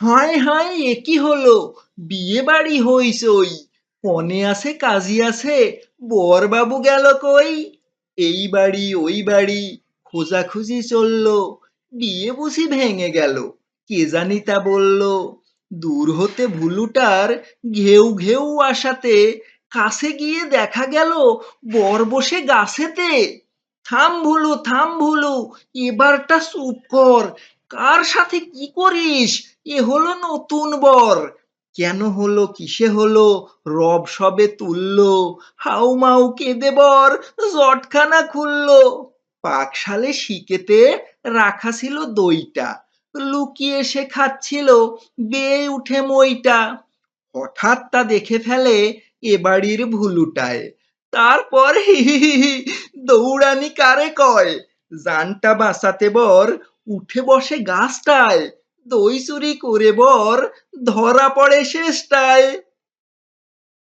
হায় হায়, এ কি হলো? বিয়ে বাড়ি হইসই কনে আছে, কাজী আছে। বর বাবু গেল কই? এই বাড়ি, ওই বাড়ি, খোঁজাখুঁজি চলল। বিয়ে বুঝি ভেঙে গেল। কে জানি তা বলল। দূর হতে ভুলুটার ঘেউ ঘেউ আসাতে কাছে গিয়ে দেখা গেল বর বসে গাছেতে। থাম ভুলু থাম ভুলু, এবারটা চুপ কর। কার সাথে কি করিস? এ হলো নতুন বর। কেন হলো? কিসে হলো? রব সবে তুললো। হাউ মাউ কেঁদে বর। জটখানা খুললো। পাকশালে শিকেতে রাখা ছিল দইটা। লুকিয়ে সে খাচ্ছিল। বেয়ে উঠে মইটা। হঠাৎ তা দেখে ফেলে এ বাড়ির ভুলুটায়। তারপর হি হি হি দৌড়ানি কারে কয়? জানটা বাঁচাতে বর উঠে বসে গাছটায়। দই চুরি করে বর ধরা পড়ে শেষটায়।